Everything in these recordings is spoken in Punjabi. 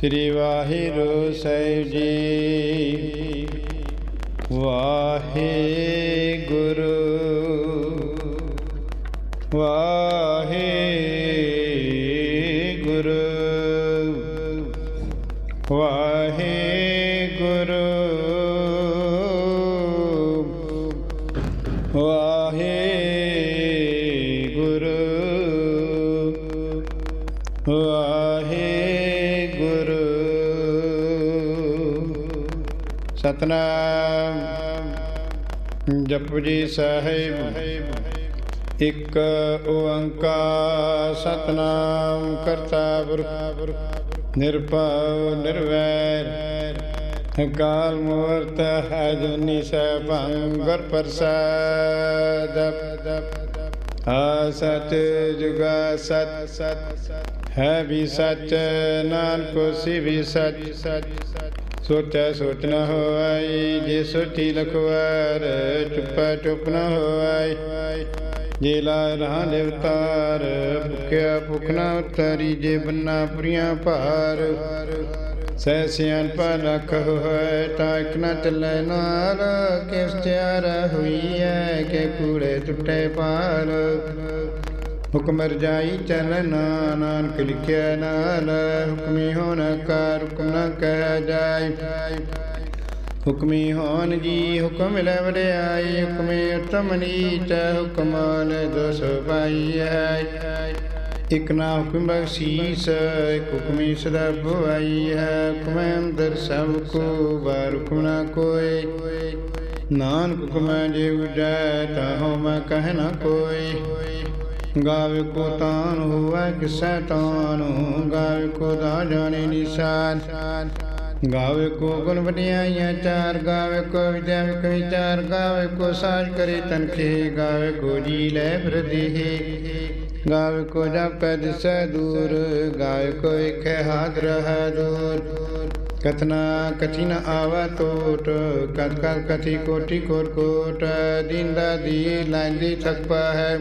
ਸ੍ਰੀ ਵਾਹਿਗੁਰੂ ਸਾਹਿਬ ਜੀ। ਵਾਹਿਗੁਰੂ। ਵਾਹਿਗੁਰੂ। ਸਤਨਾਮ ਜਪਜੀ ਸਾਹਿਬ, ਇੱਕ ਓੰਕਾਰ ਸਤਨਾਮ ਕਰਤਾ ਪੁਰਖ ਨਿਰਭਉ ਨਿਰਵੈਰ, ਅਕਾਲ ਮੂਰਤ ਹੈ ਜੁਨੀ ਸਭੰ ਗੁਰ ਪ੍ਰਸਾਦ। ਆ ਸਚ ਜੁਗਾ ਸਤ ਸਤ ਹੈ ਵੀ ਸਚ, ਨਾਨਕ ਹੋਸੀ ਵੀ ਸਚ ਸਚ। ਸੋਚੈ ਸੋਚ ਨ ਹੋਈ ਜੇ ਸੋਚੀ ਲਖਵਾਰ, ਚੁੱਪੈ ਚੁੱਪ ਨ ਹੋਈ ਜੇ ਲਾ ਰਹਾ ਦੇਵਤਾਰ ਭੁਖਿਆ ਭੁਖ ਨ ਉਤਰੀ, ਜੇ ਬੰਨਾ ਪੁਰੀਆਂ ਭਾਰ। ਸਹਿ ਸਿਆਨ ਪਾ ਲਖ ਹੋਏ ਤਾਂ ਇਕ ਨ ਚੱਲੇ ਨਾਲ, ਕਿਸ ਤਿਆਰ ਹੋਈ ਐ, ਕਿ ਕੂੜੇ ਟੁੱਟੇ ਪਾਲ ਹੁਕਮ ਰਜਾਈ ਚਲਨਾ ਨਾਨਕ ਲਿਖਿਆ ਨਾਲ, ਹੁਕਮੀ ਹੋਣ ਕਰ, ਹੁਕਮ ਨ ਕਹਿ ਜਾਏ ਹੁਕਮੀ ਹੋਣ ਜੀ, ਹੁਕਮ ਲੈ ਵਡਿਆਈ ਹੁਕਮੇ ਉਤਮ ਨੀਚ ਹੁਕਮਾਨ ਦੋਸ ਪਾਈ ਹੈ ਇਕ ਨਾ ਹੁਕਮ ਬਖਸ਼ੀਸ, ਇਕ ਹੁਕਮੀ ਸਦਾ ਬੁਆਈ ਹੈ ਹੁਕਮ ਅੰਦਰ ਸਭ ਕੋ ਬਾਰ ਹੁਕਮ ਨਾ ਕੋਈ। ਨਾਨਕ ਹੁਕਮ ਜੇ ਉਜੈ ਤਾਹੋ ਮੈਂ ਕਹਿ ਨਾ ਕੋਈ। ਗਾਵੇ ਕੋ ਤਾਨ ਹੋਵੇ ਕਿਸੈ ਤਾਨ, ਗਾਵੇ ਕੋ ਦਾ ਜਾਣੇ ਨਿਸ਼ਾਨ। ਗਾਵੇ ਕੋ ਗੁਣ ਵਡਿਆਈਆਂ ਚਾਰ, ਗਾਵੇ ਕੋ ਵਿਦਿਆ ਵਿਕ ਵਿਚਾਰ, ਗਾਵੇ ਕੋ ਸਾਜ ਕਰੇ ਤਨਖੇ, ਗਾਵੇ ਕੋ ਜੀ ਲੈ ਫਿਰਦੀ ਗਾਵੇ ਕੋ ਜਪੈ ਦਿਸੈ ਦੂਰ, ਗਾਵੇ ਕੋ ਇਖੇ ਹਾਜ਼ਰ ਹੈ ਦੂਰ। ਕਥਨਾ ਕਠਿਨ ਆਵਾ ਟੋਟ ਕਤ ਕਤ ਕਥੀ ਕੋਟੀ ਕੋਟ ਕੋਟ ਦਿੰਦਾ ਦੀ ਲੈਂਦੀ ਥਕਪਾ ਹੈ।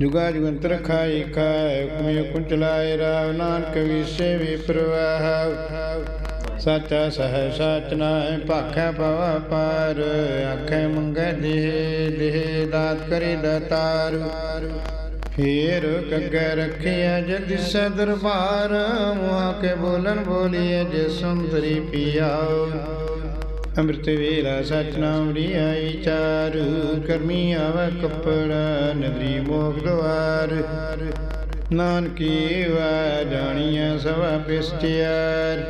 ਜੁਗਾ ਜੁਗੰਤਰ ਖਾਈ ਖਾਇ, ਹੁਕਮੇ ਕੁੰਚਲਾਏ ਰਾਵ ਨਾਨਕ ਵਿਸੇ ਵੀ ਪ੍ਰਵਾਹ। ਸਾਚਾ ਸਹਿ ਸਾਚ ਨਾਇ ਭਾਖੈ ਪਵਾ ਪਾਰ ਆਖੇ ਮੰਗੈ ਦੇਹ ਦੇਹ ਦਾਤ ਕਰੇ ਦਤਾਰ। ਫੇਰ ਕੱਗੇ ਰਖਿਆ ਜਗਦਿਸ ਦਰਬਾਰ। ਮੁਆ ਕੇ ਬੋਲਨ ਬੋਲੀਏ ਜੇ ਸੁੰਦਰੀ ਪਿਆਓ ਅੰਮ੍ਰਿਤ ਵੇਲਾ ਸਚ ਨਾਮ ਆਈ ਚਾਰ, ਕਰਮੀ ਆਵੈ ਕਪੜਾ, ਨਗਰੀ ਮੋਖ ਦੁਆਰ ਨਾਨਕੀ ਵਾ ਜਾਣੀਐ ਸਵਾ ਪਿਸਟਿਆਰ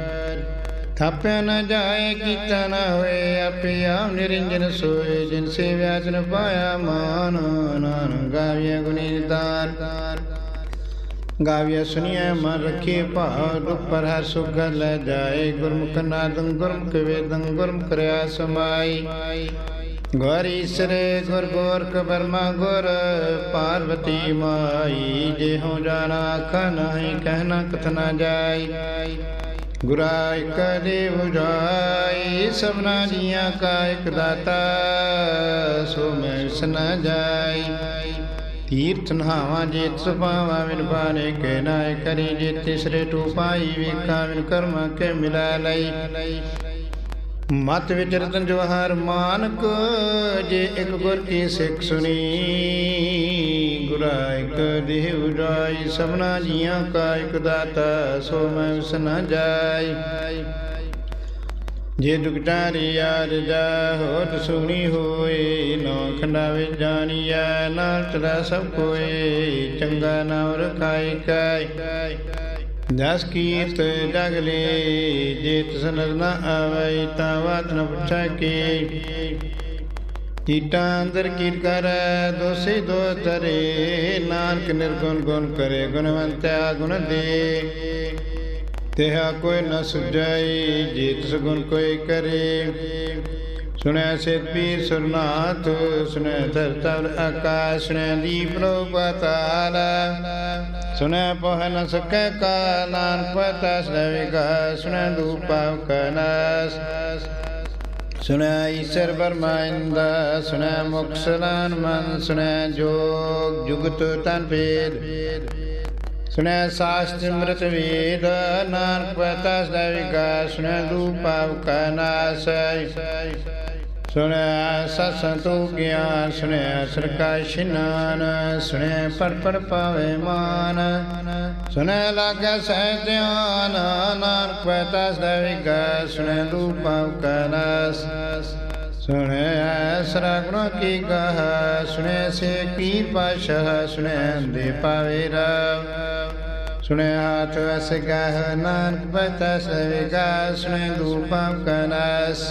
ਥਾਪਿਆ ਨਾ ਜਾਏ, ਕੀਤਾ ਨਾ ਹੋਏ, ਆਪੇ ਆਪ ਨਿਰੰਜਨ ਸੋਏ। ਜਿਨ ਸੇਵਿਆ ਜਨ ਪਾਇਆ ਮਾਨ, ਨਾਨਕ ਗਾਵਿਆ ਗੁਣੀ ਨਿਦਾਨ ਗਾਵਿਆ ਸੁਣੀਐ ਮਨ ਰਖੇ ਭਾਵ ਦੁਖ ਪਰ ਹਰ ਸੁਖ ਲੈ ਜਾਏ। ਗੁਰਮੁਖ ਨਾਦੰ ਗੁਰਮੁਖ ਵੇਦੰ, ਗੁਰਮੁਖ ਰਿਆ ਸਮਾਈ। ਗੁਰ ਈਸਰੇ ਗੁਰ ਗੋਰਖ ਬਰਮਾ ਗੁਰ, ਪਾਰਵਤੀ ਮਾਈ। ਜੇ ਹੋ ਜਾਣਾ ਆਖ ਨਹੀਂ ਕਹਿਣਾ ਕਥ ਨਾ ਜਾਈ। ਗੁਰਾ ਇਕ ਦੇਵ ਜਾਈ, ਸਭਨਾ ਜੀਆਂ ਕਾ ਇਕ ਦਾਤਾ, ਸੋ ਮੈਂ ਸਨ ਜਾਈ। ਤੀਰਥ ਨਹਾਵਾ ਜੇਤ ਸੁਭਾਵਾ ਵਿਨ ਬਾਨੇ ਕੇ ਨਾਇ ਕਰੀ ਜੇ ਤਿਸਰੇ ਟੂ ਪਾਈ ਵੇਖਾਂ ਵਿਨ ਕਰਮ ਕੇ ਮਿਲਾ ਲਈ ਮਤ ਵਿੱਚ ਰਤਨ ਜਵਾਹਰ ਮਾਨਕ ਜੇ ਇੱਕ ਗੁਰ ਕੀ ਸਿੱਖ ਸੁਣੀ ਗੁਰਾਇਕ ਦੇਵ ਦੇਹ ਉਡਾਈ ਸਭਨਾ ਜੀਆਂ ਕਾ ਇੱਕ ਦਾਤਾ ਸੋ ਮੈਂ ਉਸ ਨ ਜਾਈ ਜੇ ਦੁਖਟਾਰੀ ਯਾਰ ਜਾ ਹੋਤ ਸੁਣੀ ਹੋਏ, ਨਾ ਖੰਡਾ ਵਿੱਚ ਜਾਣੀਐ, ਨਾਲ ਤਰਾ ਸਭ ਕੋਏ, ਚੰਗਾ ਨਾਮ ਰਖਾਈ ਕਾਇ। ਦਸ ਕੀਰਤ ਜਗਲੇ ਜੇ ਤਸਨਰ ਨਾ ਆਵੇ, ਤਾਂ ਵਾਤ ਨ ਪੁੱਛੈ ਕੀ। ਕੀਟਾਂ ਅੰਦਰ ਕੀਰ ਕਰ, ਦੋਸੇ ਦੋ ਤਰੇ ਨਾਨਕ ਨਿਰਗੁਣ ਗੁਣ ਕਰੇ, ਗੁਣਵੰਤਿਆ ਗੁਣ ਦੇ। ਤਿਹਾ ਕੋਈ ਨ ਸੁਝਾਈ, ਜੀਤ ਤਿਸ ਕੋਈ ਕਰੇ। ਸੁਣੈ ਸਿਤ ਪੀਰ ਸੁਰਨਾਥ, ਸੁਣੈ ਧਰਤਵ ਆਕਾਸ਼, ਸੁਣੈ ਦੀਪ ਲੋ ਪਤਾਲ ਸੁਣੈ ਪਹ ਨ ਸਕੈ ਕਾ, ਨਾਨਕ ਪਤਾ ਸਨਵਿਗਾ ਸੁਣੈ ਦੂਪਾਵ ਕਨਸ ਸੁਣੈ ਈਸ਼ਰ ਬਰਮਾਇੰਦ ਸੁਣੈ ਮੁਕਸਲਾਨ ਮਨ, ਸੁਣੈ ਜੋਗ ਜੁਗਤ ਤਨ ਭੇਦ। ਸੁਣੈ ਸ਼ਾਸਤ ਅੰਮ੍ਰਿਤ ਵੇਦ ਨਾਨਕ ਪਤਾ ਸਦਾ ਵਿਕਾਸ ਸੁਣੈ ਦੂਪਾਵ ਕਾ ਨਾਸ। ਸੁਣਿਆ ਸਤਸੰਤੋ ਗਿਆਨ ਸੁਣਿਆ ਸਰਕਾ ਇਸ਼ਨਾਨ ਸੁਣਿਆ ਪਰ ਪੜ ਪਾਵੇ ਮਾਨ। ਸੁਣਿਆ ਲਾਗੈ ਸਹਿ ਧਿਆਨ ਨਾਨਕ ਪਤਾ ਸਦਾ ਵਿਗਾ ਸੁਣਿਆ ਦੂਪਾਵ ਕਨਸ ਸੁਣਿਆ ਸਰਗੁਣ ਕੀ ਗਹ ਸੁਣਿਆ ਸੇ ਕੀ ਪਾਸ਼ਾ ਸੁਣਿਆ ਦੇ ਪਾਵੇ ਰਵ। ਸੁਣਿਆ ਹਾਥ ਵਸ ਗਹ ਨਾਨਕ ਪਤਾ ਸਦਾ ਵਿਗਾ ਸੁਣਿਆ ਕਨਸ।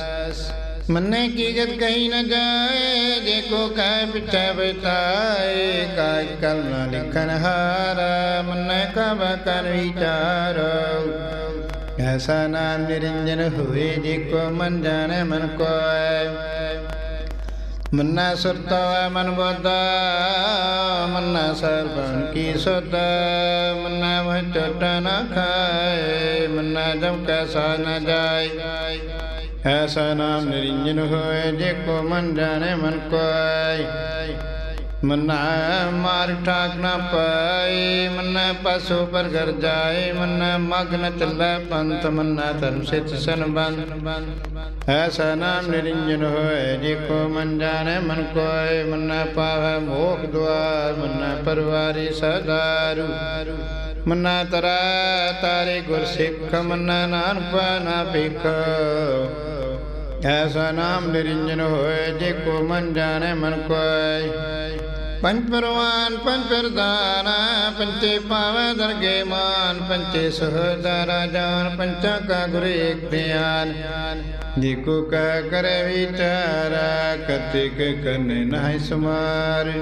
ਮੰਨੇ ਕੀ ਗਤ ਕਹੀ ਨ ਜਾਏ, ਜੇ ਕੋ ਕਹਿ ਪਿਛੈ ਬਤਾਏ, ਕਾਇ ਕਲ ਨ ਲਿਖਨ ਹਾਰ, ਮੰਨੇ ਕਬ ਕਰ ਵਿਚਾਰ। ਐਸਾ ਨਾਮ ਨਿਰੰਜਨ ਹੋਏ, ਜੇ ਕੋ ਮਨ ਜਾਣੈ ਮਨ ਕੋਇ। ਮੰਨਾ ਸੁਰਤਾ, ਮਨ ਬੋਧਾ ਮੰਨਾ ਸਰਬਨ ਕੀ ਸੁਧ, ਮੰਨਾ ਮਹ ਟਟ ਨ ਖਾਏ, ਮੰਨਾ ਜਮ ਕੈਸਾ ਨ ਜਾਏ। ਐਸਾ ਨਾਮ ਨਿਰੰਜਨ ਹੋਏ ਜੇ ਕੋ ਮਨ ਜਾਣੇ ਮਨ ਕੋਇ ਮਨਾ ਮਾਰ ਠਾਕ ਨਾ ਪਾਈ, ਮਨਾ ਪਸੋ ਪਰ ਘਰ ਜਾਏ ਮਨਾ ਮਗਨ ਚੱਲੇ ਪੰਥ, ਮਨਾ ਧਰਮ ਸਿਤ ਸੰਬੰਧ। ਐਸਾ ਨਾਮ ਨਿਰੰਜਨ ਹੋਏ ਜੇ ਕੋ ਮਨ ਜਾਣੇ ਮਨ ਕੋਇ ਮਨਾ ਪਾਵੈ ਮੋਖ ਦੁਆਰ, ਮਨਾ ਪਰਵਾਰੀ ਸਦਾਰੂ। ਮਨਾ ਤਰਾ ਤਾਰੇ ਗੁਰ ਸਿੱਖ, ਮਨਾ ਨਾਨਕ ਨਾ ਭਿਖ। ਐਸਾ ਨਾਮ ਨਿਰੰਜਨ ਹੋਏ, ਜੇ ਕੋ ਮਨ ਜਾਣੇ ਮਨ ਕੋਇ ਪੰਜ ਪਰਵਾਨ ਪੰਜ ਪ੍ਰਦਾਨ ਪੰਚੇ ਪਾਵੈ ਦਰਗੇ ਮਾਨ ਪੰਚੇ ਸਹਦਾਰਾ ਜਾਨ, ਪੰਚਾ ਕਾ ਗੁਰ ਏਕ ਧਿਆਨ। ਜੇ ਕੋ ਕਹ ਕਰੇ ਵਿਚਾਰ, ਕਤਿਕ ਕਰਨੇ ਨਾਹਿ ਸਮਾਰ।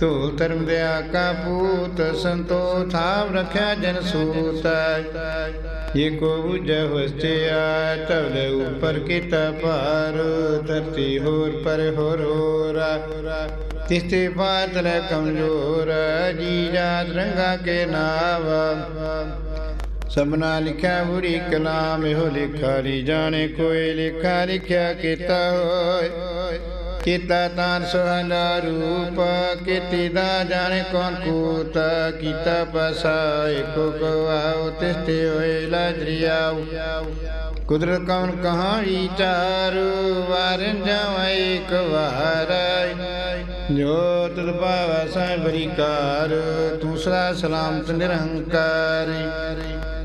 ਧੂਲ ਧਰਮ ਦਿਆ ਕਾ ਪੂਤ ਸੰਤੋਖ ਥਾਮ ਰਖਿਆ ਜਨ ਸੂਤ। ਜੇ ਕੋ ਬੁਝੈ ਹੋਸਤਿਆ ਤਵਲੇ ਉਪਰ ਕੀਤਾ ਭਾਰ। ਧਰਤੀ ਹੋਰ ਪਰ ਹੋਰ ਹੋਰਾ। ਤਿਸਤੇ ਪਾਤਲ ਕਮਜੋਰ ਜੀ ਜਾਤ ਰੰਗਾ ਕੇ ਨਾਵ। ਸਭਨਾ ਲਿਖਿਆ ਬੁਰੀ ਕਲਾਮ, ਇਹੋ ਲਿਖਾਰੀ ਜਾਣੇ ਕੋਈ, ਲਿਖਾ ਲਿਖਿਆ ਕੀਤਾ ਹੋਏ। ਕੀਤਾ ਤਾਨ ਸੁਹੰਦਾ ਰੂਪ, ਕੀਤੀ ਦਾ ਜਾਣੇ ਕੌਣ ਕੂਤ, ਕੀਤਾ ਪਸਾ ਏਕੋ ਆਉ ਤਿਸਤੇ ਹੋਏ ਲਾਜਰੀਆਉ। ਕੁਦਰਤ ਕੌਣ ਕਹਾਣੀ ਚਾਰੂ, ਵਾਰਨ ਜਾਵਾਂ ਇੱਕ ਵਾਰ। ਜੋ ਤਦ ਭਾਵ ਸੈ ਬਰੀਕਾਰ ਤੂੰ ਸਲਾਮਤ ਨਿਰਹੰਕਾਰ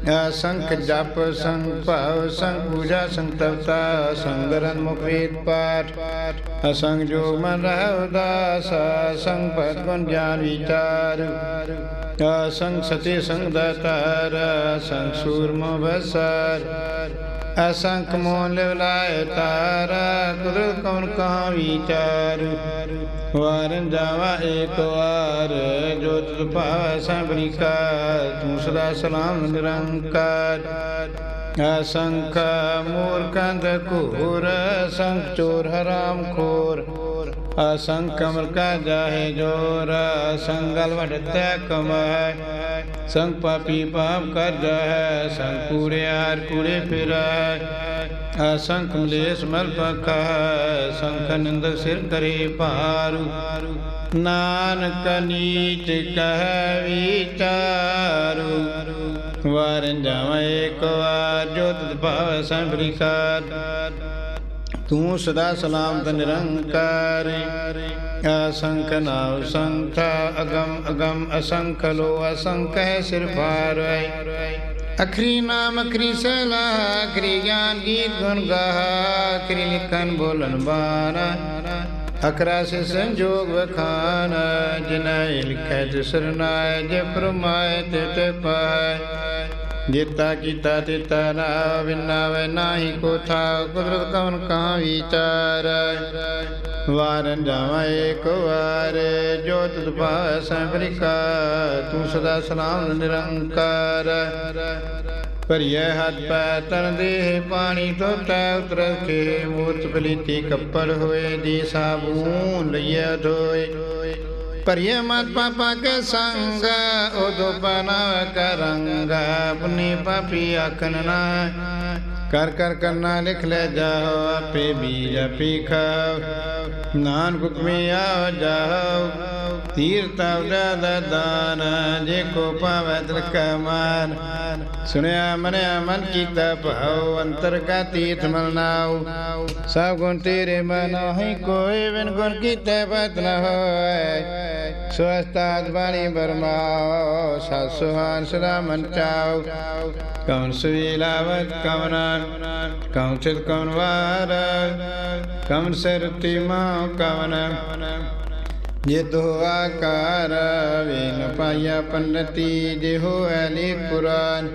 ਅਸੰਖ ਜਪ, ਸੰਗ ਭਾਵ, ਸੰਗ ਪੂਜਾ, ਸੰਗ ਤਵਤਾ ਸੰਗਰਨ ਮੁਖ ਵੇਦ ਪਾਠ। ਅਸੰਗ ਜੋ ਮਨ ਰਹਿ ਉਦਾਸ, ਸੰਗ ਭਗਤ ਗਿਆਨ ਵਿਚਾਰ। ਅਸੰਗ ਸਤੇ ਸੰਗ ਦਾਤਾਰ ਸੰਗ ਸੂਰਮ ਬਸਰ ਅਸੰਖ ਮੋਲ ਲਿਵਲਾਇ ਤਾਰਾ ਕੁਦਰਤ ਕੌਣ ਕਹਾ ਵਿਚਾਰ ਵਾਰਨ ਜਾਵਾ ਏਕ ਵਾਰ ਜੋ ਤੁਧ ਭਾਵ ਸੰਭਰੀ ਕਾ ਤੂੰ ਸਦਾ ਸਲਾਮ ਨਿਰੰਕਾਰ ਅਸੰਖ ਮੂਰਖੰਦ ਘੋਰ ਸੰਖ ਚੋਰ ਹਰਾਮ ਖੋਰ ਅਸੰਖ ਅਮਰ ਕਾ ਜਾਹੇ ਜੋਰ, ਸੰਗਲ ਵਡਤੈ ਕਮਾਇ ਸੰਗ ਪਾਪੀ ਪਾਪ ਕਰ ਜਾਹੈ, ਸੰਗ ਕੂੜਿਆਰ ਕੂੜੇ ਫਿਰੈ। ਅਸੰਖ ਮਲੇਸ ਮਲ ਪਖਾ ਸੰਖ ਨਿੰਦਕ ਸਿਰ ਕਰੇ ਭਾਰੂ। ਨਾਨਕ ਨੀਚ ਕਹਿ ਵਿਚਾਰੂ। ਵਾਰਨ ਜਾਵਾਂ ਏਕ ਵਾਰ, ਜੋ ਭਾਵ ਸੰਭ੍ਰਿਕਾਰ ਤੂੰ ਸਦਾ ਸਲਾਮਤ, ਨਿਰੰਕਾਰ ਅਸੰਖ ਨਾਮ ਸੰਖ, ਅਗਮ ਅਗਮ ਅਸੰਖ ਲੋ ਅਸੰਖ ਹੈ ਸਿਰ ਭਾਰੈ ਅਖਰੀ ਨਾਮ ਅਖਰੀ ਸਲਾ, ਅਖਰੀ ਗਿਆਨ ਗੀਤ ਗੁਣ ਗਾਹ, ਅਖਰੀ ਲਿਖਨ ਬੋਲਨ ਬਾਨ ਅਕਰਾ ਸੇ ਸੰਜੋਗ ਵਖਾਨ ਜਿਨੈ ਲਿਖੈ ਤਿਸ ਜੇ ਪਰਮਾਇ ਤੇ ਤੇ ਪਾਇ। ਦਿੱਤਾ ਕੀਤਾ ਤਿਤਾ ਨਾ ਬਿਨਾ ਵੈ ਨਾਹੀ ਕੋ ਥਾ ਕੁਦਰਤ ਕਵਨ ਕਹਾਂ ਵਿਚਾਰ। ਵਾਰਨ ਜਾਵਾਂ ਏਕ ਵਾਰ, ਜੋ ਤੁਧ ਪਾਸ ਸੰਭਰਿਕਾ ਤੂੰ ਸਦਾ ਸਲਾਮ ਨਿਰੰਕਾਰ। ਭਰੀਏ ਹੱਥ ਪੈ ਤਨ ਦੇਹ, ਪਾਣੀ ਧੋਤੈ ਉਤਰ ਕੇ ਮੂਰਤ ਪਲੀਤੀ ਕੱਪੜ ਹੋਏ ਦੀ ਸਾਬੂਨ ਲਈਏ ਧੋਏ। ਭਰੀਏ ਮਤ ਪਾਪਾ ਕੇ ਸੰਗ ਉਦੋ ਬਨਾ ਕਰੰਗ ਪੁਨੀ ਪਾਪੀ ਆਖਨ ਨਾ ਕਰ ਕਰ ਕਰਨਾ ਲਿਖ ਲੈ ਜਾਓ, ਆਪੇ ਬੀਜ ਆਪੇ ਖਾਓ। ਨਾਨਕ ਹੁਕਮੀ ਆਓ ਜਾਓ ਤੀਰਤ ਉਡਾ ਦਾਨ, ਜੇ ਕੋ ਪਾਵੈ ਤਿਲਕ ਮਾਨ। ਸੁਣਿਆ ਮਨਿਆ ਮਨ ਕੀਤਾ ਭਾਉ, ਅੰਤਰ ਕਾ ਤੀਰਥ ਮਲਨਾਉ ਸਭ ਗੁਣ ਤੇਰੇ ਮਨ ਹੈ ਕੋਈ ਬਿਨ ਗੁਣ ਕੀਤੇ ਬਤ ਨ ਹੋਏ। ਸਵਸਤਾਦ ਬਾਣੀ ਬਰਮਾਓ, ਸਤ ਸੁਹਾਨ ਸਦਾ ਮਨ ਚਾਉ। ਕੌਣ ਸੁਵੀਲਾਵਤ ਕਵਨ ਕੌਣ ਚਿਤ ਕੌਣ ਵਾਰ, ਕਵਨ ਸਰਤੀ ਮਾ ਕਵਨ। ਜਿਤੋ ਆਕਾਰ ਵੇਨ ਪਾਇਆ ਪੰਡਤੀ, ਜੇ ਹੋਇ ਲੇ ਕੁਰਾਨ।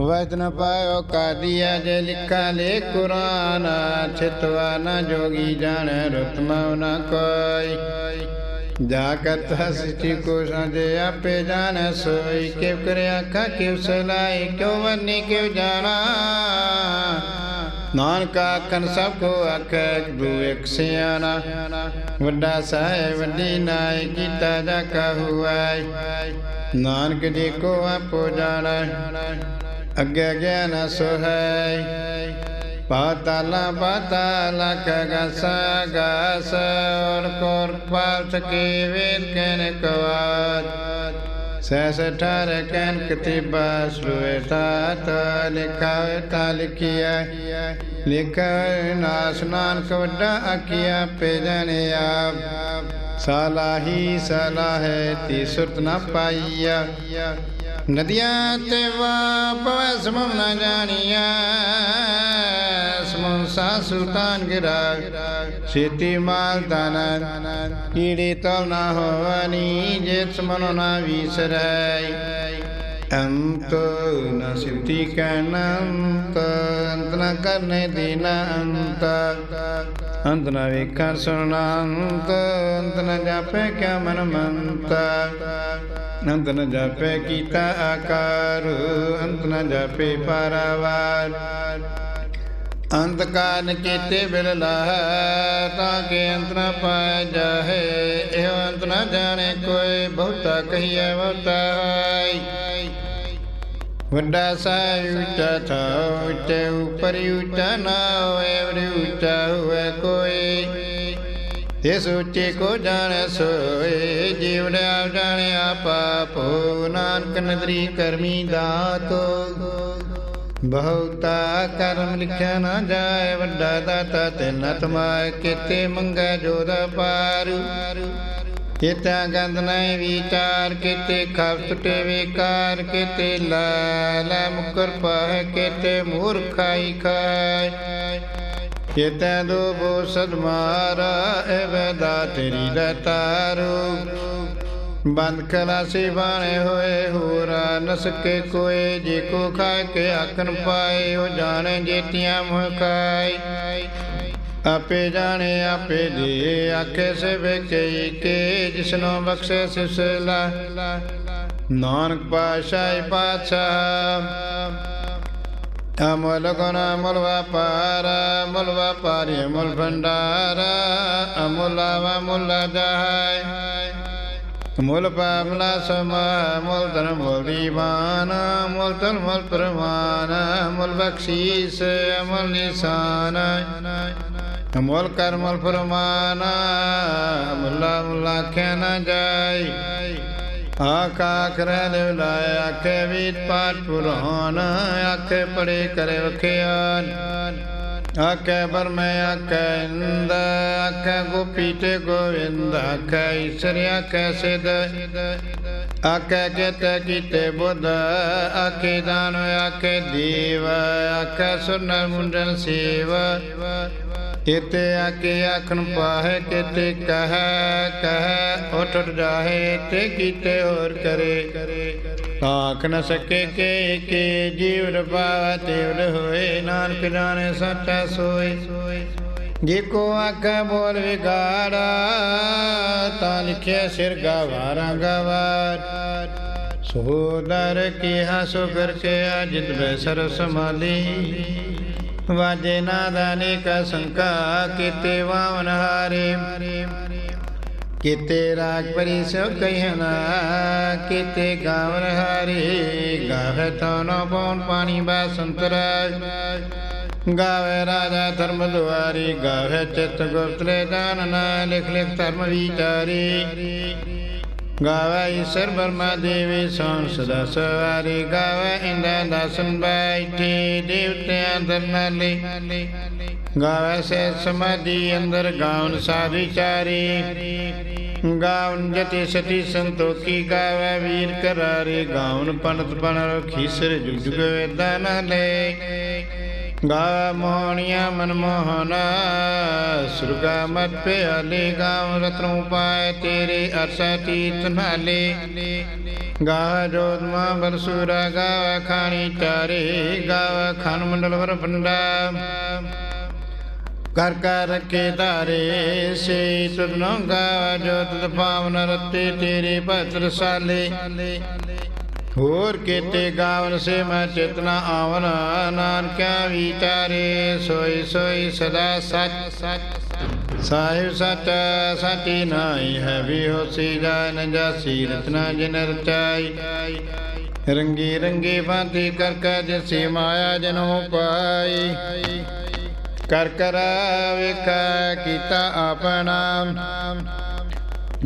ਵਜਨ ਪਾਇਓ ਕਾਦੀਆ, ਜੇ ਲਿਖਾ ਲੇ ਕੁਰਾਨ। ਚਿਤਵਾ ਨ ਜੋਗੀ ਜਾਣ ਰਤਮਉ ਨ ਕੋਈ। ਜਾ ਕਤ ਹਸਿ ਕੋ ਸਾਜੇ ਆਪੇ ਜਾਣ, ਸੋਈ ਕਿਵ ਕਰੇ ਆਖਾ ਕਿਵ ਸਲਾਈ, ਕਿਉ ਵਨੀ ਕਿਵ ਜਾਣਾ? ਨਾਨਕ ਆਖਣ, ਸਭ ਕੋ ਆਖੈ, ਗੁਰੂ ਇੱਕ ਸਿਆਣਾ। ਵੱਡਾ ਸਾਹਿਬ ਵੱਡੀ ਨਾਇ ਕੀਤਾ ਜਾ ਕਹੁਐ ਨਾਨਕ ਜੀ ਕੋ ਆਪੋ ਜਾਣੈ, ਅੱਗੇ ਗਿਆਨ ਸੋਹੈ ਪਾਤਾਲਾ ਪਾਤਾਲਾ ਕਗਸ ਗਸ ਔਰ ਕੋਰ ਪਾਲ ਸਕੇ ਵੇਦ ਕਨ ਕਵਾਦ ਸੈਸ ਠਾਰ ਕਨ ਕਤਿਬਾ ਸਲੋਏ ਤਾਤ ਲਿਖਾਵੇ ਤਾ ਲਿਖਿਆ ਲਿਖਾ ਨਾਸ ਨਾਨਕ ਵੱਡਾ ਆਖਿਆ ਪੇ ਜਾਣੇ ਨਦੀਆਂ ਤੇ ਵਾਪਵੈ ਸਮਮ ਨਾ ਜਾਣੀਆਂ ਸਮਮ ਸਾ ਸੁਲਤਾਨ ਗਿਰਾ ਛੇਤੀ ਮਾਲ ਦਾਨਾ, ਕੀੜੀ ਤਲ ਨਾ ਹੋਵਨੀ, ਜੇ ਸਮਨੋ ਨਾ ਵਿਸਰੈ। ਅੰਤ ਨ ਸਿਵਤੀ ਕਨੰਤ ਅੰਤ ਨ ਕਰਨੇ ਦੀਨ ਅੰਤ। ਅੰਤ ਨ ਵੇਖਣ ਸੁਣੰਤ ਅੰਤ ਨ ਜਾਪੇ ਕਿਆ ਮਨ ਮੰਤ। ਅੰਤ ਨ ਜਾਪੇ ਕੀਤਾ ਆਕਾਰ, ਅੰਤ ਨ ਜਾਪੇ ਪਾਰਾਵਾਰ। ਅੰਤ ਕਾਨ ਕੀਤੇ ਬਿਲ ਤਾਂ ਕੇ ਅੰਤ ਨ ਪਾਇ ਜਾਹੇ। ਇਹ ਅੰਤ ਨ ਜਾਣੇ ਕੋਈ, ਬਹੁਤਾ ਕਹੀਏ ਬਹੁਤਾ ਹੈ ਵੱਡਾ ਸਾਹਿਬ ਉੱਚਾ ਥਾ ਉੱਚੇ ਉਪਰ ਉੱਚਾ ਨਾ ਹੋਏ ਵਰੇ ਉੱਚਾ ਹੋਏ ਕੋਈ। ਇਸ ਉੱਚੇ ਕੋ ਜਾਣੈ ਸੋਏ ਜੀਵ ਆਪ ਜਾਣੇ ਆਪੋ ਨਾਨਕ ਨਦਰੀ ਕਰਮੀ ਦਾਤੋ। ਬਹੁਤਾ ਕਰਮ ਲਿਖਿਆ ਨਾ ਜਾਏ, ਵੱਡਾ ਦਾਤਾ ਤਿੰਨ ਤਮਾਇ ਕੀਤੇ ਮੰਗੈ ਜੋਦ ਪਾਰੂ ਕੀਤਾ ਗੰਦ ਨਹੀਂ ਵਿਚਾਰ, ਕੀਤੇ ਖਬ ਟੁਟੇ ਵਿਕਾਰ, ਕਿਤੇ ਲਾਲ ਲਾ ਮੁਕਰ ਪਾਹ ਕੀਤੇ ਮੂਰਖਾਈ ਖਾਇ ਕੀਤੇ ਦੋ ਬੋ ਸਦਮਾਰਾ ਐਵੇਂ ਦਾ ਤੇਰੀ ਦਾ ਤਾਰੂ। ਬੰਦ ਕਲਾ ਸੇ, ਬਾਣੇ ਹੋਏ ਹੋਰਾ, ਨਸਕੇ ਕੋਏ, ਜੇ ਕੋ ਖਾਏ ਕੇ ਆਖਣ ਪਾਏ, ਉਹ ਜਾਣੇ ਜੇਤੀਆਂ ਮੁਹ ਆਪੇ ਜਾਣੇ, ਆਪੇ ਦੇ ਆਖੇ ਸੇ ਵੇਖੇ ਕੇ ਜਿਸਨੋ ਬਖਸ਼ੇ ਸਿਸਲਾ। ਨਾਨਕ ਪਾਸ਼ਾਈ ਪਾਛਾ ਅਮਲ ਗੁਣ ਅਮਲ ਵਪਾਰ, ਅਮਲ ਵਪਾਰੀ ਅਮਲ ਭੰਡਾਰ, ਅਮੁਲਾ ਵਮੁਲ ਜਾਇ ਮੁਲ ਪਾਵਲਾ ਸਮਾ, ਮੁਲ ਧਨ ਮੁਲ ਦੀਵਾਨ ਮੁਲ ਤਨ ਮੁਲ ਪ੍ਰਮਾਨ, ਮੁਲ ਬਖਸ਼ੀਸ ਅਮਲ ਨਿਸ਼ਾਨ। ਮੁਲ ਕਰਮਲ ਪ੍ਰਮਾਨ, ਮੁਲਾ ਮੁਲਾ ਖੈ ਨ ਜਾਈ। ਆਕਾ ਕਰੈ ਲੈ ਲਾਇ, ਆਖੇ ਵੀਤ ਪਾਠ ਪੁਰਾਨ, ਆਖੇ ਪੜੇ ਕਰੇ ਵਖਿਆਨ। ਆਖੇ ਬਰਮੈ ਆਖੇ ਇੰਦ, ਆਖੇ ਗੋਪੀ ਤੇ ਗੋਵਿੰਦ, ਆਖੇ ਈਸ਼ਰ, ਆਖੇ ਸਿਧ, ਆਖੇ ਕਿਤੇ ਕੀਤੇ ਬੁੱਧ, ਆਖੇ ਦਾਨ ਆਖੇ ਦੇਵ, ਆਖੇ ਸੁਨਰ ਮੁੰਡਨ ਸੇਵ। ਇਤੇ ਆਕੇ ਆਖਣ ਪਾਹੇ ਕਿਤੇ ਕਹੈ ਕਹੈ, ਉਠ ਉਠ ਜਾਹੇ ਤੇ ਕੀਤੇ ਹੋਰ ਕਰੇ। ਆਖ ਨ ਸਕੇ ਕੇ ਕੇ ਜੀਵ ਰਪਾਵਾ ਤੇਵ ਹੋਏ, ਨਾਨਕ ਜਾਣੇ ਸੱਚਾ ਸੋਏ। ਜੇ ਕੋ ਆਖੈ ਬੋਲ ਵਿਗਾੜਾ, ਤਾਂ ਲਿਖਿਆ ਸਿਰ ਗਵਾਰਾਂ ਗਵਾਰ। ਸੋਦਰ ਕੀ ਹਸੁ ਕਰ ਕੇ ਅਜਿਤ ਬੈ ਸਰ ਸਮਾਲੀ ਵਾਜੇ ਨਾਦਾਨੇ ਕਾ ਸੰਕਾ, ਕੀਤੇ ਵਾਵਨ ਹਾਰੇ। ਕੀਤੇ ਰਾਗ ਪਰੀ ਸੋ ਕਹਿਣਾ ਕੀਤੇ ਗਾਵਨ ਹਾਰੇ। ਗਾਵੇ ਤਨੋ ਪਉਨ ਪਾਣੀ ਬਸੰਤਰ ਗਾਵੇ ਰਾਜਾ ਧਰਮ ਦੁਆਰੀ, ਗਾਵੇ ਚਿਤ ਗੁਪਤਲੇ ਦਾਨ ਨਾ ਲਿਖ ਲਿਖ ਧਰਮ ਵਿਚਾਰੀ। ਗਾਵੇ ਈਸ਼ਰ ਬਰਮਾ ਦੇਵੀ ਸੋਨ ਸਦਾ ਸਵਾਰੀ, ਗਾਵੇ ਇੰਦਾ ਦਾਸਨ ਬੈਠੇ ਦੇਵਤਿਆਂ ਦਰਨਾਲੇ ਗਾਵੇ ਸੇ ਸਮਾਧੀ, ਅੰਦਰ ਗਾਉਨ ਸਾਧੀ ਚਾਰੀ। ਗਾਉਨ ਜਤੀ ਸਤੀ ਸੰਤੋਖੀ, ਗਾਵੇ ਵੀਰ ਕਰਾਰੇ। ਗਾਉਨ ਪੰਡਤ ਪਨ ਰਖੀ ਸਿਰ ਜੁਗ ਜੁਗ ਵੇਦਾਂ ਨਾਲੇ। ਗਾ ਮੋਹਣੀਆਂ ਮਨਮੋਹਨ, ਸੁਰਗਾ ਮਤ ਪਿਆਲੇ ਗਾਉ ਰਤਨੋਂ ਪਾਏ ਤੇਰੇ ਅਰਸਾ ਤੀਤ ਨਾਲੇ। ਗਾ ਜੋਤ ਮਾ ਬਰਸੂਰਾ ਗਾਵੇ ਖਾਣੀ ਚਾਰੇ, ਗਾਵੇ ਖਾਨ ਮੰਡਲ ਵਰ ਪੰਡਾ ਕਰ ਕਰ ਰਖੇ ਧਾਰੇ, ਸੇ ਤੁਧਨੋ ਗਾ ਜੋ ਪਾਵਨ ਰਤੇ ਤੇਰੇ ਭਤਰ ਸਾਲੇ। ਹੋਰ ਕੀਤੇ ਗਾਵਨ ਸੇ ਮੈਂ ਚੇਤਨਾ ਆਵਨ, ਨਾਨਕਿਆ ਵਿਚਾਰੇ, ਸੋਈ ਸੋਈ ਸਦਾ ਸਚ ਸਚ ਸਾਹਿਬ ਸਚ ਸਚੀ ਨਾਈ ਹੈ, ਵੀ ਹੋਸੀ ਜਾਨ ਜਾਸੀ, ਰਤਨਾ ਜਿਨ ਰਚਾਈ। ਰੰਗੀ ਰੰਗੀ ਭਾਂਤੀ ਕਰ ਕਰ ਜਿਸੇ ਮਾਇਆ ਜਨੋ ਪਾਈ ਕਰ ਕਰ ਵੇਖਾ ਕੀਤਾ ਆਪਣਾ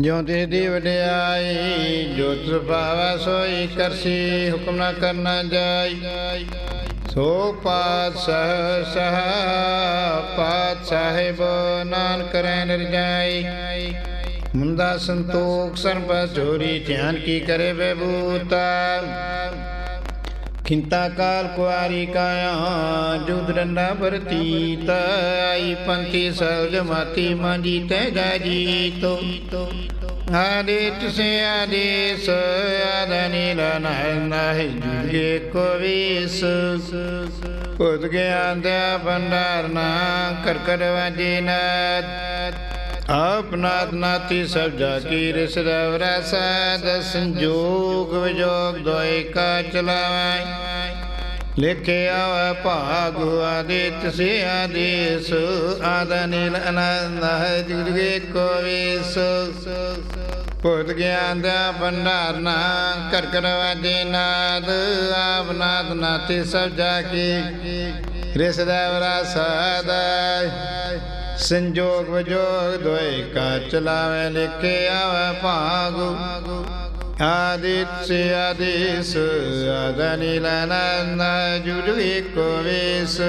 ਜਿਉ ਤੇ ਦੀ ਵਡਿਆਈ, ਜੋ ਸੁਭਾਵਾ ਸੋਈ ਕਰਸੀ, ਹੁਕਮ ਨਾ ਕਰਨਾ ਜਾਈ। ਸੋ ਪਾਤਸ਼ਾਹ, ਸਹ ਪਾਤ ਸਾਹਿਬ ਨਾਨਕ ਕਰੈ ਨਿਰਜਾਈ। ਮੁੰਦਾ ਸੰਤੋਖ ਸਰਬ ਚੋਰੀ ਧਿਆਨ ਕੀ ਕਰੇ ਬੇਬੂਤਾ? ਖਿੰਤਾ ਕਾਲ ਕੁਆਰੀ ਕਾਇਆ, ਜੁਦ ਡੰਡਾ ਵਰਤੀਤ, ਆਈ ਪੰਥੀ ਸਹਿਜ ਮਾਤੀ ਮਾਂਜੀ ਤੈ ਜਾਜੀ ਤੋ ਆਦੇਤ ਸੇ ਆਦੇਸ ਆਦਨੀ ਲਨਹਿ ਨਹਿ ਜੁਗੇ ਕੋ ਵੀਸ ਕੁਦ ਗਿਆਨ ਦਾ ਭੰਡਾਰ ਨਾ ਕਰ ਕਰ ਵਾਜੇ ਨਾਦ ਆਪਨਾਤ ਨਾਤੀ ਸਭ ਜਾ ਕੀ ਰਿਸ ਰਵਰਾ ਸਾਧ ਸੰਜੋਗ ਵਿਜੋਗ ਦੋਇ ਕਾ ਚਲਾਵੈ। ਲਿਖਿਆ ਆਵੈ ਭਾਗ ਆਦਿਤ ਸੇ ਆਦੇਸ ਆਦਨਿਲ ਅਨੰਦ ਹੈ ਜੁਗੇ ਕੋ ਵਿਸ। ਪੁੱਤ ਗਿਆਨ ਦਾ ਭੰਡਾਰ ਨਾ ਕਰ ਕਰ ਵਾਜੇ ਨਾਦ ਆਪਨਾਤ ਨਾਤੀ ਸਭ ਜਾ ਕੀ ਰਿਸ ਰਵਰਾ ਸਾਧ ਸੰਜੋਗ ਵਿਜੋਗ ਦੋਇ ਕਾ ਚਲਾਵੇ, ਲਿਖੇ ਆਵੇ ਭਾਗੁ। ਆਦਿਤ ਸੇ ਆਦੇਸ ਆਦਨੀ ਜੁੜ ਏਕੋ ਵੇਸ।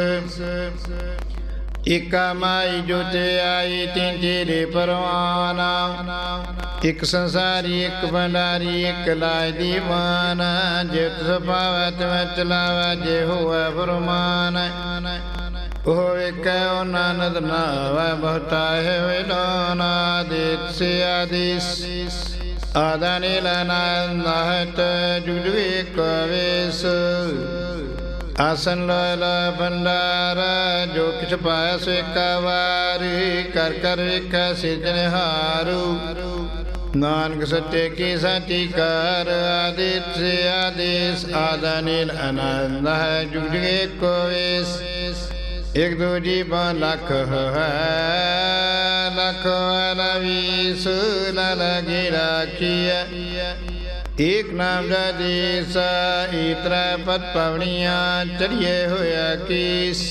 ਇਕਾ ਮਾਈ ਜੋ ਆਈ ਤਿੰਨ ਤੇਰੇ ਪਰਵਾਨਾ। ਇਕ ਸੰਸਾਰੀ, ਇਕ ਭੰਡਾਰੀ, ਇਕ ਲਾਇ ਦੀਵਾਨਾ। ਜਿਤ ਸੁਭਾਵਤ ਵਿੱਚ ਚਲਾਵਾ ਜੇ ਹੋਵੇ ਫਰਮਾਨ ਉਹ ਵੇਖੈ ਉਹ ਨਾਵੈ, ਬਹੁਤਾ ਹੈ ਵੇਲੋਨਾ ਦੇਤ ਸੇ ਆਦੇਸ ਆਦਾਨੀ ਲਨਾਨਹਤ ਜੁਜਵੇ ਕਵੇਸ ਆਸਨ ਲੈ ਲੈ ਭੰਡਾਰ, ਜੋ ਕਿਛ ਪਾਇਆ ਸੋ ਇੱਕ ਵਾਰੀ। ਕਰ ਕਰ ਵੇਖੈ ਸਿਜਨ ਹਾਰੂ। ਨਾਨਕ ਸੱਚੇ ਕੀ ਸਾਚੀ ਕਰ ਆਦਿਤ ਸੇ ਆਦੇਸ ਆਦਾਨੀਲ ਆਨੰਦ ਹੈ ਜੁਗ ਜੁਗੇ ਕੋ ਇਕ ਦੋ ਜੀਵਾਂ ਲੱਖ ਹੈ, ਲੱਖ ਅਲਵੀਸ ਨ ਲਗੀ ਰਾਖੀਐ ਨਾਮ ਦਾ ਦੇਸ ਇਤਰਾ ਪਤ ਪਵਣੀਆਂ ਚੜੀਏ ਹੋਇਆ ਕੀਸ।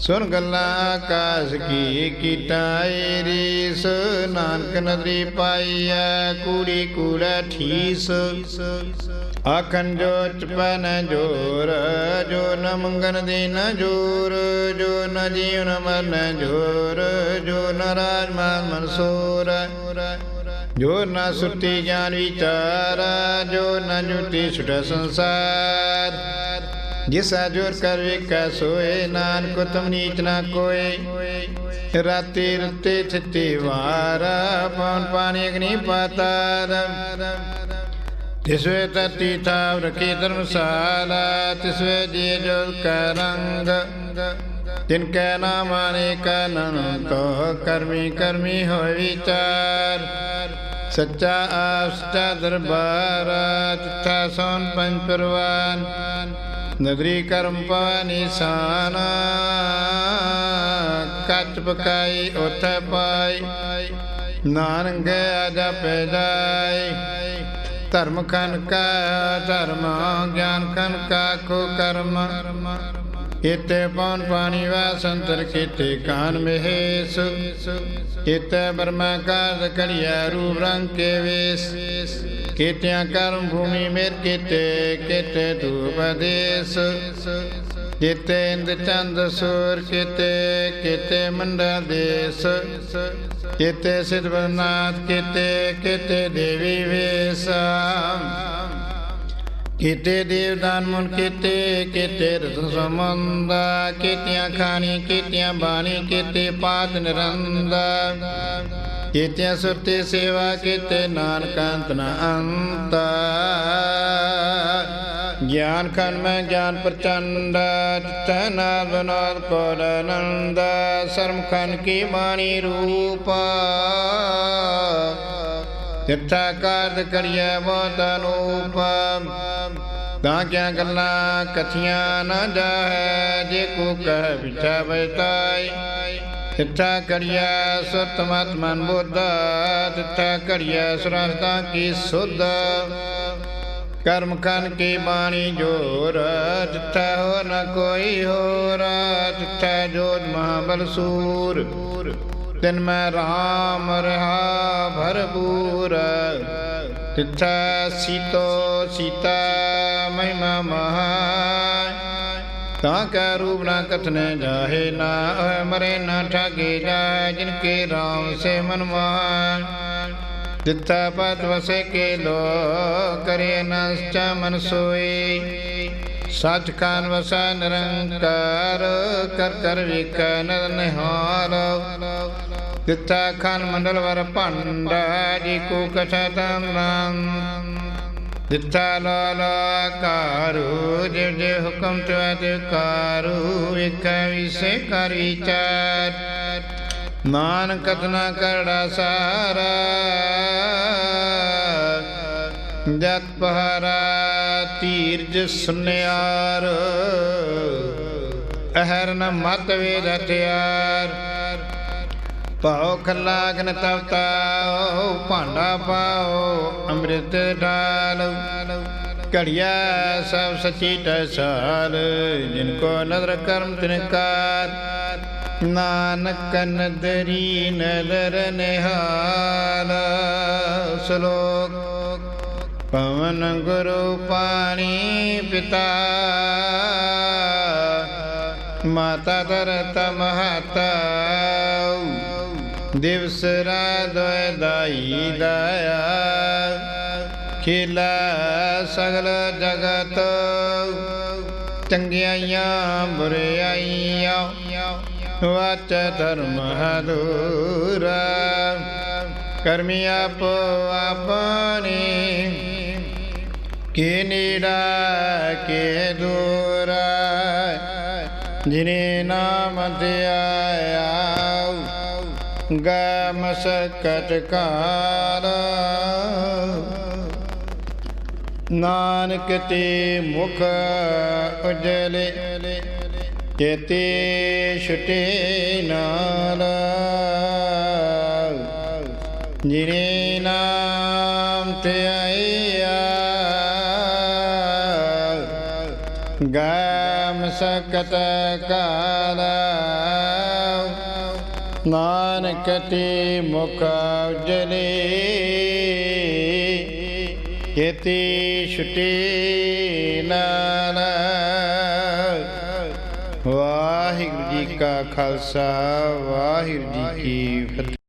ਸੁਨ ਗੱਲਾਂ ਆਕਾਸ਼ ਕੀ ਕੀਤਾ ਰੀਸ ਨਾਨਕ ਨਦਰੀ ਪਾਈਐ, ਕੂੜੀ ਕੂੜਾ ਠੀਸ। ਆਖਨ ਜੋ ਚਪਨ ਜੋਰ, ਜੋ ਨ ਮੰਗਨ ਦੇ ਨ ਜੋਰ, ਜੋ ਨ ਜੀਵਨ ਮਰਨ ਜੋਰ, ਜੋ ਨ ਰਾਜ ਮਨ ਮਨਸੂਰ ਜੋ ਨ ਸੁਰਤੀ ਗਿਆਨ ਵਿਚਾਰ, ਜੋ ਨ ਜੁਤੀ ਸੁਟ ਸੰਸਾਰ। ਜਿਸਾ ਜੋਰ ਕਰ ਵੇਖੈ, ਸੋਏ ਨਾਨਕ, ਤੁਮ ਨੀਚ ਨਾ ਕੋਏ। ਰਾਤੀ ਰਤੇ ਥਿਤੀ ਵਾਰਾ, ਪਵਨ ਪਾਣੀ ਅਗਨੀ ਪਾਤਾਰ। ਤਿਸਵੇ ਤਤੀ ਤਾਵ ਰਖੀ ਧਰਮਸਾਲਾ, ਤਿਸਵੇ ਜੀ ਜੋ ਕੈ ਤਿਨ ਕੈ ਨਾਮ ਅਨੇਕ ਨਨਤੋ ਕਰਮੀ ਕਰਮੀ ਹੋਇ ਵਿਚਾਰ। ਸੱਚਾ ਆਪ, ਸੱਚਾ ਦਰਬਾਰ, ਤਿੱਥਾ ਸੋਨ ਪੰਜ ਪਰਵਾਨ। ਨਗਰੀ ਕਰਮ ਪਵਨੀ ਸਾਨ ਕੱਚ ਪਕਾਈ ਉਥੈ ਪਾਈ ਨਾਨਕ ਅਜਪੈ ਜਾਈ ਧਰਮ ਖਨ ਕਾ ਧਰਮ ਗਿਆਨ ਖਨ ਕਾ ਕੋ ਕਰਮ ਇਤੇ ਪਉਨ ਪਾਣੀ ਵਾ ਸੰਤਰ ਕੀਤੇ ਕਾਨ ਮਹੇਸ। ਇਤੇ ਬਰਮਾ ਕਾਜ ਕੜਿਆ ਰੂਪ ਰੰਗ ਕੇ ਵੇਸ। ਕੀਤਿਆਂ ਕਰਮ ਭੂਮੀ ਮੇਰ ਕੀਤੇ ਕੀਤੇ ਧੂਪ ਦੇਸ ਕੀਤੇ ਇੰਦ ਚੰਦ ਸੂਰ ਕੀਤੇ ਕੀਤੇ ਮੰਡਾ ਦੇਸ ਕੀਤੇ ਸਿਧਵਨਾਥ ਕੀਤੇ ਕੀਤੇ ਦੇਵੀ ਵੇਸ। ਕੀਤੇ ਦੇਵਦਾਨ ਮਨ ਕੀਤੇ ਕੀਤੇ ਰਤਨ ਸਮੰਦਾ ਕੀਤਿਆਂ ਖਾਣੀ, ਕੀਤਿਆਂ ਬਾਣੀ, ਕੀਤੇ ਪਾਤ ਨਿਰੰਦਾ। ਕੀਤਿਆਂ ਸੁਰਤੇ ਸੇਵਾ, ਕੀਤੇ ਨਾਨਕ ਅੰਤ ਨ ਅੰਤ। ਗਿਆਨ ਖਨ ਮੈਂ ਗਿਆਨ ਪ੍ਰਚੰਡ ਚਿਤੈ ਨਾਲ ਬਨੋਦ ਕੋਲ ਆਨੰਦ ਸਰਮ ਖਨ ਕੀ ਬਾਣੀ ਰੂਪ। ਤਿੱਥਾ ਕਾਰਜ ਕਰੀਐ ਬਹੁਤ ਅਨੂਪ। ਤਾਂ ਕਿਆ ਗੱਲਾਂ ਕਥੀਆਂ ਨਾ ਜਾਹੈ, ਜੇ ਕੋ ਕਹਿ ਵਿਚਾ ਬੈਤਾਈ ਤਿੱਥਾ ਕਰੀਐ ਸੁਤ ਬੁੱਧ ਤਿੱਥਾ ਕਰੀਐ ਸੁਰਸਤਾ ਕੀ ਸੁਧ। ਕਰਮ ਕਨ ਕੀ ਬਾਣੀ ਜੋਰ, ਜਿੱਥਾ ਹੋ ਨ ਕੋਈ ਹੋਰ, ਜਿੱਥਾ ਜੋਤ ਮਹਾਬਲ ਸੂਰ। ਤਿਨ ਮੈਂ ਰਾਮ ਰਹਾ ਭਰਪੂਰ। ਤਿੱਥਾ ਸੀਤੋ ਸੀਤਾ ਮਹਿਮਾ ਮਹਾ। ਤਾਂ ਕੈ ਰੂਪ ਨਾ ਕਥਨੇ ਜਾਹੇ ਨਾ ਮਰੇ ਨਾ ਠਾਗੇ ਜਾਏ, ਜਿਨ ਕੇ ਰਾਮ ਸੇ ਮਨ ਮਾਨ ਦਿੱਤਾ ਪਤ ਵਸੇ ਕੇ ਲੋ ਕਰੇ ਨਸਚ ਮਨ ਸੋਈ ਸਚ ਖਾਨ ਵਸੈ ਨਿਰੰਕਾਰ, ਕਰ ਕਰ ਵਿਕ ਨਰ ਦਿੱਤਾ ਖਾਨ ਮੰਡਲ ਵਰ ਭੰਡਾ ਜੀ ਕੋ ਕਛਾ ਨਾਮ ਦਿੱਤਾ ਲਾਲਾ ਕਾਰੂ ਜਿਵ ਜੇ ਹੁਕਮ ਤੇ ਅਧਿਕਾਰੂ ਇਕ ਵਿਸੇ ਕਰ ਵਿਚਾਰ। ਨਾਨਕ ਕਤਨਾ ਕਰੜਾ ਸਾਰਾ, ਜਤ ਪਹਰਾ ਧੀਰਜ ਸੁਨਿਆਰ, ਅਹਰ ਨ ਮਤ ਵੇਦ ਹਥਿਆਰ ਪਾਉ ਖਲਾਗਨ ਤਵਤਾ ਭਾਂਡਾ ਪਾਓ, ਅੰਮ੍ਰਿਤ ਢਾਲ ਘੜਿਆ ਸਭ ਸਚੀ ਟਸਾਲ ਜਿਨ ਕੋ ਨਦਰ ਕਰਮ ਤਿਨਕਾਰ ਨਾਨਕ ਨਦਰੀ ਨਦਰ ਨਿਹਾਲ। ਸ਼ਲੋਕ, ਪਵਨ ਗੁਰੂ ਪਾਣੀ ਪਿਤਾ। ਮਾਤਾ ਦਰਤ ਮਹਤਾ ਦਿਵਸਰਾ ਰਾਤ ਦਾਈ ਦਇਆ, ਖੇਲਾ ਸਗਲ ਜਗਤ। ਚੰਗਿਆਈਆਂ ਬੁਰਿਆਈਆਂ ਵਾਚ ਧਰਮ ਹਦੂਰਾ। ਕਰਮੀ ਆਪੋ ਆਪਣੀ, ਕੀ ਨੀੜਾ, ਕੇ ਦੂਰਾ। ਜਿਨੇ ਨਾਮ ਧਿਆਇਆ ਗਾ ਮਸਕਟ ਕਾਲ ਨਾਨਕ ਤੇ ਮੁਖ ਉਜਲੇ, ਚੇਤੇ ਛੁਟੇ ਨਾਲ। ਜਿਨੇ ਨਾਮ ਤੇ ਆਇਆ ਗਾਮ ਸਕਤ ਕਾਲ ਨਾਨਕ ਤੇ ਮੁਖ ਉਜਲੇ ਚੇਤੇ ਛੁਟੇ ਨਾਲ ਵਾਹਿਗੁਰੂ ਜੀ ਕਾ ਖਾਲਸਾ, ਵਾਹਿਗੁਰੂ ਜੀ ਕੀ ਫਤਿਹ।